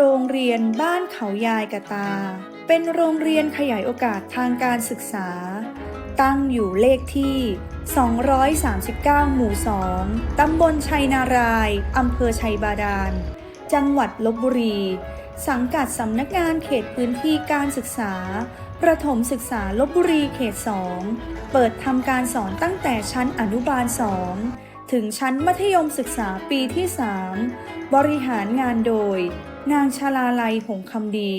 โรงเรียนบ้านเขายายกะตา เป็นโรงเรียนขยายโอกาสทางการศึกษา ตั้งอยู่เลขที่ 239 หมู่ 2 ตำบลชัยนารายอำเภอชัยบาดาล จังหวัดลบบุรี สังกัดสำนักงานเขตพื้นที่การศึกษา ประถมศึกษาลบบุรีเขต 2 เปิดทำการสอนตั้งแต่ชั้นอนุบาล 2 ถึงชั้นมัธยมศึกษาปีที่ 3 บริหารงานโดย นางชาลาลัยหงคำดี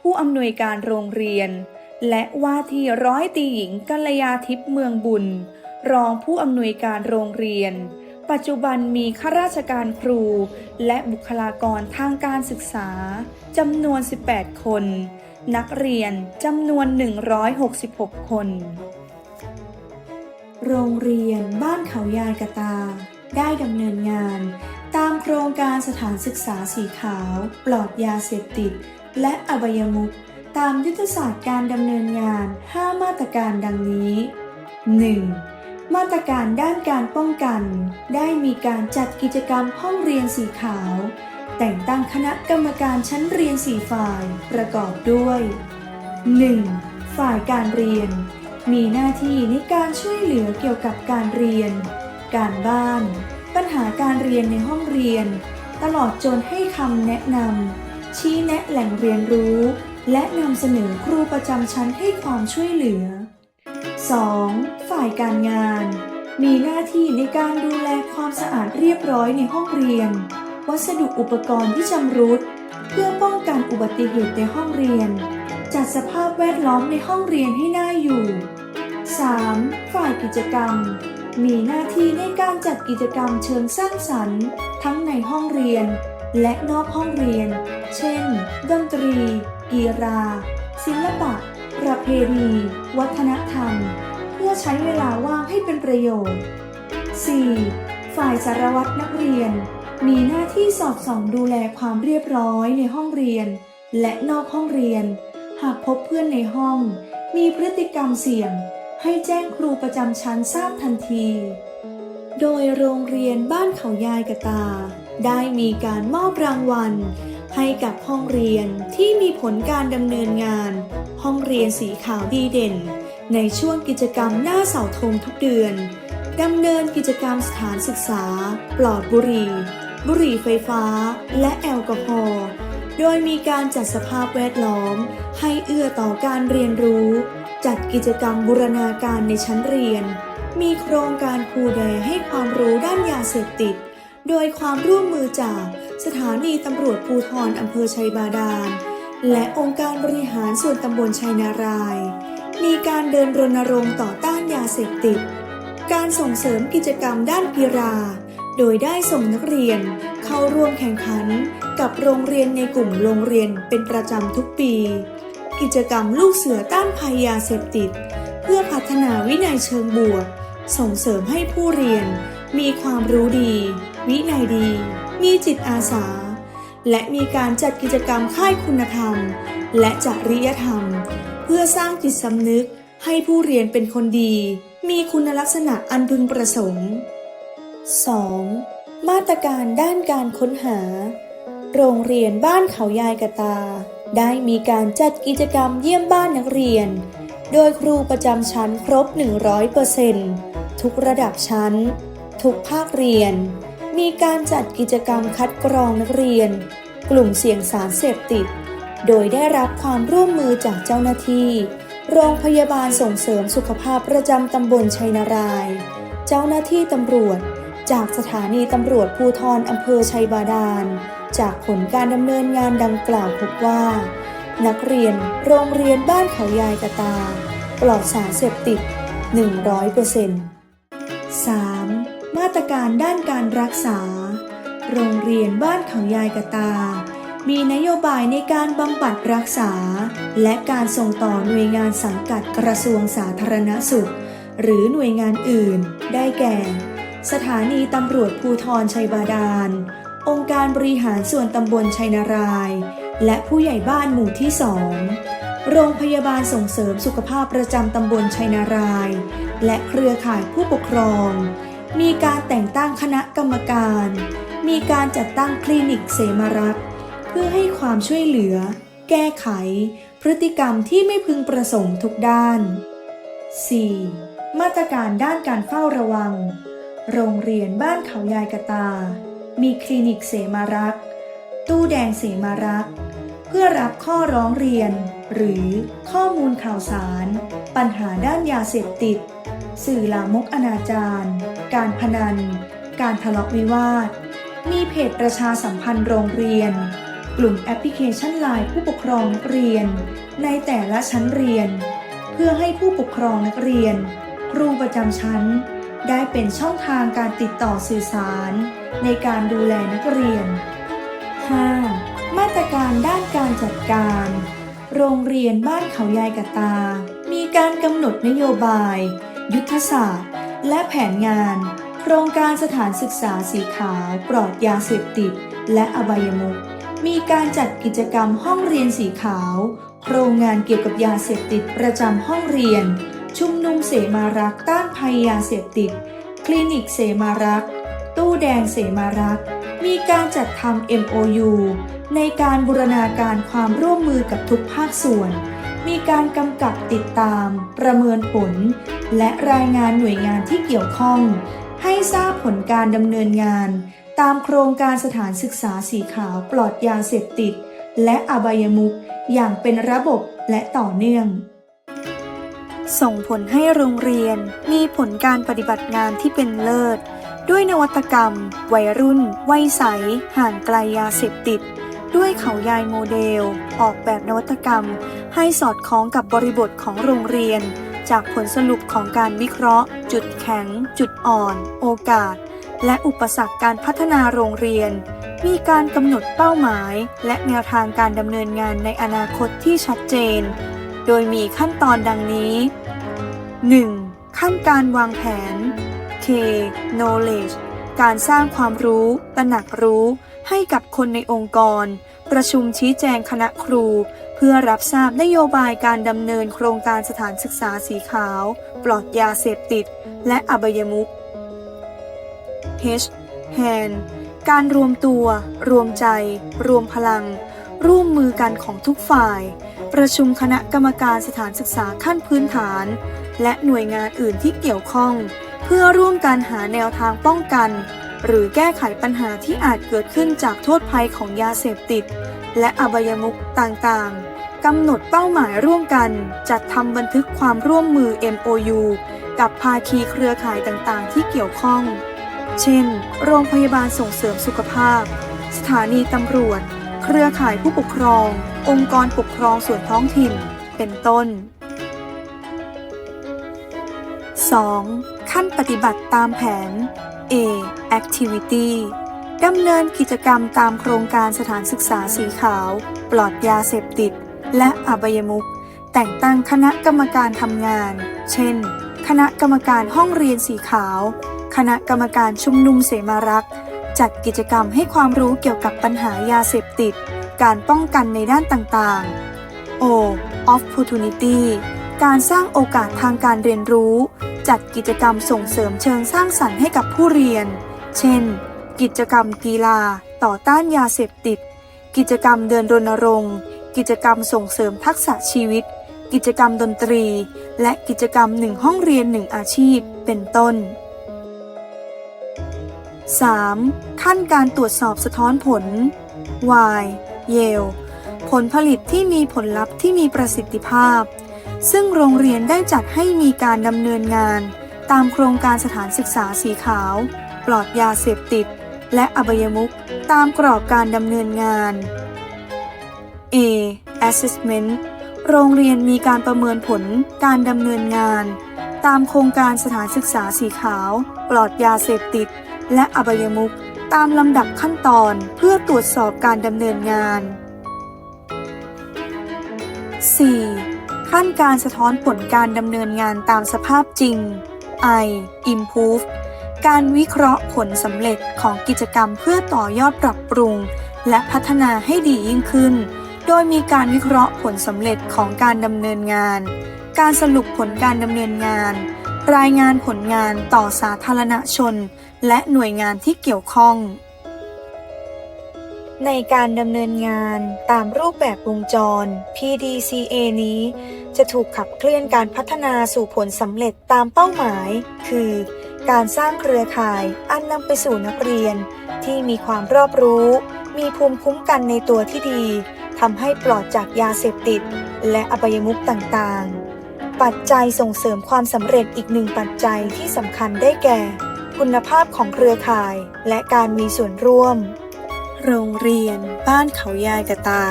ผู้อำนวยการโรงเรียน และว่าที่ร้อยตีหญิงกัลยาทิพย์เมืองบุญ รองผู้อำนวยการโรงเรียน ปัจจุบันมีข้าราชการครู และบุคลากรทางการศึกษาจำนวน 18 คน นักเรียนจำนวน 166 คน โรงเรียนบ้านเขายายกะตาได้ดำเนินงาน โครงการสถานศึกษาสีขาว ปลอดยาเสพติด และอบายมุขตามยุทธศาสตร์การดำเนินงาน 5 มาตรการดังนี้ 1. มาตรการด้านการป้องกัน ได้มีการจัดกิจกรรมห้องเรียนสีขาว แต่งตั้งคณะกรรมการชั้นเรียนสีฝ่ายประกอบด้วย 1. ฝ่ายการเรียน มีหน้าที่ในการช่วยเหลือเกี่ยวกับการเรียน การบ้าน ปัญหาการเรียนในห้องเรียน ตลอดจนให้คำแนะนำชี้แนะแหล่งเรียนรู้ และนำเสนอครูประจำชั้นให้ความช่วยเหลือ 2. ฝ่ายการงาน มีหน้าที่ในการดูแลความสะอาดเรียบร้อยในห้องเรียน วัสดุอุปกรณ์ที่ชำรุด เพื่อป้องกันอุบัติเหตุในห้องเรียน จัดสภาพแวดล้อมในห้องเรียนให้น่าอยู่ 3. ฝ่ายกิจกรรม มีหน้าที่ในการจัดกิจกรรมเชิงสร้างสรรค์ ทั้งในห้องเรียน และนอกห้องเรียน เช่น ดนตรี กีฬา ศิลปะ ประเพณี วัฒนธรรม เพื่อใช้เวลาว่างให้เป็นประโยชน์ 4. ฝ่ายสารวัตรนักเรียน มีหน้าที่สอดส่องดูแลความเรียบร้อยในห้องเรียน และนอกห้องเรียน หากพบเพื่อนในห้อง มีพฤติกรรมเสี่ยง ให้แจ้งครูประจำชั้นทราบทันที โดยโรงเรียนบ้านเขายายกะตา ได้มีการมอบรางวัล ให้กับห้องเรียนที่มีผลการดำเนินงาน ห้องเรียนสีขาวดีเด่น ในช่วงกิจกรรมหน้าเสาธงทุกเดือนดำเนินกิจกรรมสถานศึกษา ปลอดบุหรี่ บุหรี่ไฟฟ้า และแอลกอฮอล์ โดยมีการจัดสภาพแวดล้อม ให้เอื้อต่อการเรียนรู้ จัดกิจกรรมบูรณาการในชั้นเรียน มีโครงการครูแดให้ความรู้ด้านยาเสพติด โดยความร่วมมือจากสถานีตำรวจภูธรอำเภอชัยบาดาล และองค์การบริหารส่วนตำบลชัยนาราย มีการเดินรณรงค์ต่อต้านยาเสพติด การส่งเสริมกิจกรรมด้านกีฬา โดยได้ส่งนักเรียนเข้าร่วมแข่งขันกับโรงเรียนในกลุ่มโรงเรียนเป็นประจำทุกปี กิจกรรมลูกเสือต้านภัยยาเสพติด เพื่อพัฒนาวินัยเชิงบวก ส่งเสริมให้ผู้เรียน มีความรู้ดี วินัยดี มีจิตอาสา และมีการจัดกิจกรรมค่ายคุณธรรม และจริยธรรม เพื่อสร้างจิตสำนึกให้ผู้เรียนเป็นคนดี มีคุณลักษณะอันพึงประสงค์ 2. มาตรการด้านการค้นหา โรงเรียนบ้านเขายายกะตา ได้มีการจัดกิจกรรมเยี่ยมบ้านนักเรียน โดยครูประจำชั้นครบ 100%ทุกระดับชั้น ทุกภาคเรียน มีการจัดกิจกรรมคัดกรองนักเรียน กลุ่มเสี่ยงสารเสพติด โดยได้รับความร่วมมือจากเจ้าหน้าที่ โรงพยาบาลส่งเสริมสุขภาพประจำตำบลชัยนาราย เจ้าหน้าที่ตำรวจ จากสถานีตำรวจภูธรอำเภอชัยบาดาล จากผลการดำเนินงานดังกล่าวพบว่า นักเรียนโรงเรียนบ้านเขายายกระตา ปลอดสารเสพติด 100% 3. มาตรการด้านการรักษา โรงเรียนบ้านเขายายกระตา มีนโยบายในการบำบัดรักษา และการส่งต่อหน่วยงานสังกัดกระทรวงสาธารณสุข หรือหน่วยงานอื่น ได้แก่ สถานีตำรวจภูธรชัยบาดาล องค์การบริหารส่วนตำบลชัยนาราย และผู้ใหญ่บ้านหมู่ที่สองโรงพยาบาลส่งเสริมสุขภาพประจำตำบลชัยนาราย และเครือข่ายผู้ปกครอง มีการแต่งตั้งคณะกรรมการ มีการจัดตั้งคลินิกเสมารักษ์พื่อให้ความช่วยเหลือ แก้ไข พฤติกรรมที่ไม่พึงประสงค์ทุกด้าน 4. มาตรการด้านการเฝ้าระวัง โรงเรียนบ้านเขายายกะตา มีคลินิกเสมารักษ์ ตู้แดงเสมารักษ์ เพื่อรับข้อร้องเรียน หรือข้อมูลข่าวสาร ปัญหาด้านยาเสพติด สื่อลามกอนาจารการพนัน การทะเลาะวิวาท มีเพจประชาสัมพันธ์โรงเรียน กลุ่มแอปพลิเคชันไลน์ผู้ปกครองนักเรียน ในแต่ละชั้นเรียน เพื่อให้ผู้ปกครองนักเรียน ครูประจำชั้น ได้เป็นช่องทางการติดต่อสื่อสาร ในการดูแลนักเรียน 5. มาตรการด้านการจัดการ โรงเรียนบ้านเขายายกะตา มีการกำหนดนโยบาย ยุทธศาสตร์ และแผนงาน โครงการสถานศึกษาสีขาวปลอดยาเสพติด และอบายมุขมีการจัดกิจกรรมห้องเรียนสีขาว โครงงานเกี่ยวกับยาเสพติดประจำห้องเรียน ชุมนุมเสมารักต้านภัยยาเสพติด คลินิกเสมารัก ตู้แดงเสมารัก มีการจัดทำ MOU ในการบูรณาการความร่วมมือกับทุกภาคส่วน มีการกำกับติดตาม ประเมินผล และรายงานหน่วยงานที่เกี่ยวข้อง ให้ทราบผลการดำเนินงาน ตามโครงการสถานศึกษาสีขาวปลอดยาเสพติด และอบายมุขอย่างเป็นระบบและต่อเนื่อง ส่งผลให้โรงเรียนมีผลการปฏิบัติงานที่เป็นเลิศ ด้วยนวัตกรรม วัยรุ่น วัยใส ห่างไกลยาเสพติด ด้วยเขายายโมเดล ออกแบบนวัตกรรม ให้สอดคล้องกับบริบทของโรงเรียน จากผลสรุปของการวิเคราะห์ จุดแข็ง จุดอ่อน โอกาส และอุปสรรคการพัฒนาโรงเรียน มีการกำหนดเป้าหมาย และแนวทางการดำเนินงานในอนาคตที่ชัดเจน โดยมีขั้นตอนดังนี้ 1. ขั้นการวางแผน K knowledge การสร้างความรู้ ตระหนักรู้ให้กับคนในองค์กร ประชุมชี้แจงคณะครู เพื่อรับทราบนโยบายการดำเนินโครงการสถานศึกษาสีขาว ปลอดยาเสพติด และอบายมุข H hand การรวมตัว รวมใจ รวมพลัง ร่วมมือกันของทุกฝ่าย ประชุมคณะกรรมการสถานศึกษาขั้นพื้นฐาน และหน่วยงานอื่นที่เกี่ยวข้อง เพื่อร่วมกันหาแนวทางป้องกัน หรือแก้ไขปัญหาที่อาจเกิดขึ้นจากโทษภัยของยาเสพติด และอบายมุขต่างๆกำหนดเป้าหมายร่วมกัน จัดทำบันทึกความร่วมมือ MOU กับภาคีเครือข่ายต่างๆ ที่เกี่ยวข้อง เช่น โรงพยาบาลส่งเสริมสุขภาพ สถานีตำรวจ เครือข่ายผู้ปกครอง องค์กรปกครองส่วนท้องถิ่น เป็นต้น 2. ขั้นปฏิบัติตามแผน A activity ดำเนินกิจกรรมตามโครงการสถานศึกษาสีขาว ปลอดยาเสพติด และอบายมุขแต่งตั้งคณะกรรมการทำงาน เช่น คณะกรรมการห้องเรียนสีขาว คณะกรรมการชุมนุมเสมารักษ์ จัดกิจกรรมให้ความรู้เกี่ยวกับปัญหายาเสพติด การป้องกันในด้านต่างๆ O opportunity การสร้างโอกาสทางการเรียนรู้ จัดกิจกรรมส่งเสริมเชิงสร้างสรรค์ให้กับผู้เรียน เช่น กิจกรรมกีฬา ต่อต้านยาเสพติด กิจกรรมเดินรณรงค์ กิจกรรมส่งเสริมทักษะชีวิต กิจกรรมดนตรี และกิจกรรมหนึ่งห้องเรียนหนึ่งอาชีพ เป็นต้น 3. ขั้นการตรวจสอบสะท้อนผล Y Yale ผลผลิตที่มีผลลัพธ์ที่มีประสิทธิภาพ ซึ่งโรงเรียนได้จัดให้มีการดำเนินงาน ตามโครงการสถานศึกษาสีขาว ปลอดยาเสพติด และอบายมุขตามกรอบการดำเนินงาน A assessment โรงเรียนมีการประเมินผลการดำเนินงาน ตามโครงการสถานศึกษาสีขาว ปลอดยาเสพติด และอบายมุขตามลำดับขั้นตอนเพื่อตรวจสอบการดำเนินงาน 4. ขั้นการสะท้อนผลการดำเนินงานตามสภาพจริง I improve การวิเคราะห์ผลสำเร็จของกิจกรรมเพื่อต่อยอดปรับปรุง และพัฒนาให้ดียิ่งขึ้น โดยมีการวิเคราะห์ผลสำเร็จของการดำเนินงาน การสรุปผลการดำเนินงาน รายงานผลงานต่อสาธารณชน และหน่วยงานที่เกี่ยวข้อง ในการดำเนินงานตามรูปแบบวงจร PDCA นี้ จะถูกขับเคลื่อนการพัฒนาสู่ผลสำเร็จตามเป้าหมาย คือ การสร้างเครือข่ายอันนำไปสู่นักเรียน ที่มีความรอบรู้ มีภูมิคุ้มกันในตัวที่ดีทำให้ปลอดจากยาเสพติด และอบายมุขต่างๆ ปัจจัยส่งเสริมความสำเร็จอีกหนึ่งปัจจัยที่สำคัญได้แก่ คุณภาพของเครือข่าย และการมีส่วนร่วม โรงเรียน บ้านเขายายกะตา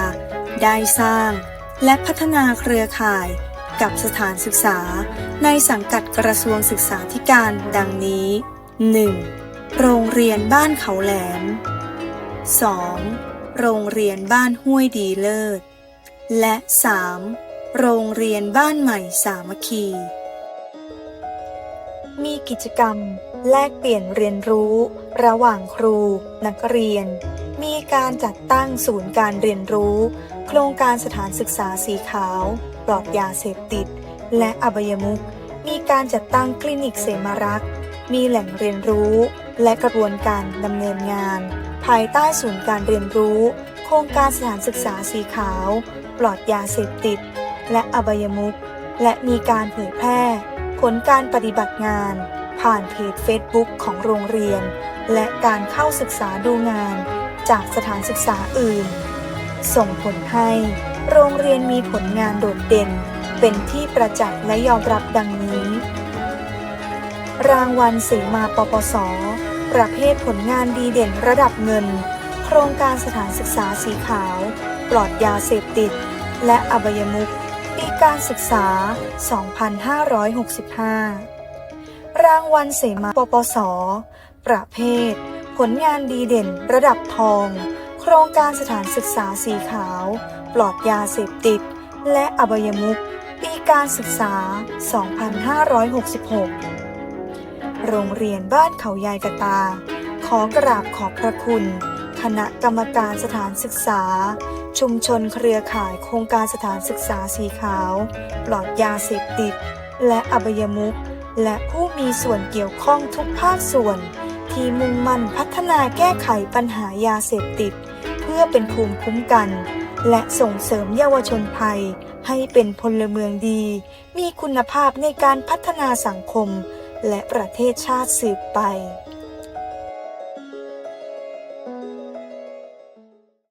ได้สร้าง และพัฒนาเครือข่ายกับสถานศึกษา ในสังกัดกระทรวงศึกษาธิการดังนี้ 1. โรงเรียนบ้านเขาแหลม 2. โรงเรียนบ้านห้วยดีเลิศ และ 3. โรงเรียนบ้านใหม่สามัคคี มีกิจกรรม แลกเปลี่ยนเรียนรู้ ระหว่างครู นักเรียน มีการจัดตั้งศูนย์การเรียนรู้ โครงการสถานศึกษาสีขาว ปลอดยาเสพติด และอบายมุขมีการจัดตั้งคลินิกเสมารักษ์ มีแหล่งเรียนรู้ และกระบวนการดำเนินงาน ภายใต้ศูนย์การเรียนรู้ โครงการสถานศึกษาสีขาว ปลอดยาเสพติด และอบายมุขและมีการเผยแพร่ ผลการปฏิบัติงาน ผ่านเพจ Facebook ของโรงเรียน และการเข้าศึกษาดูงาน จากสถานศึกษาอื่น ส่งผลให้ โรงเรียนมีผลงานโดดเด่น เป็นที่ประจักษ์และยอมรับดังนี้ รางวัลเสมาปปส ประเภทผลงานดีเด่นระดับเงิน โครงการสถานศึกษาสีขาว ปลอดยาเสพติด และอบายมุข ปีการศึกษา 2565 รางวัลเสมาปปส ประเภท ผลงานดีเด่นระดับทอง โครงการสถานศึกษาสีขาว ปลอดยาเสพติด และอบายมุขปีการศึกษา 2566 โรงเรียนบ้านเขายายกะตา ขอกราบขอบพระคุณ คณะกรรมการสถานศึกษา ชุมชนเครือข่ายโครงการสถานศึกษาสีขาว ปลอดยาเสพติด และอบายมุขและผู้มีส่วนเกี่ยวข้องทุกภาคส่วน ที่มุ่งมั่นพัฒนาแก้ไขปัญหายาเสพติด เพื่อเป็นภูมิคุ้มกัน และส่งเสริมเยาวชนไทย ให้เป็นพลเมืองดี มีคุณภาพในการพัฒนาสังคม และประเทศชาติสืบไป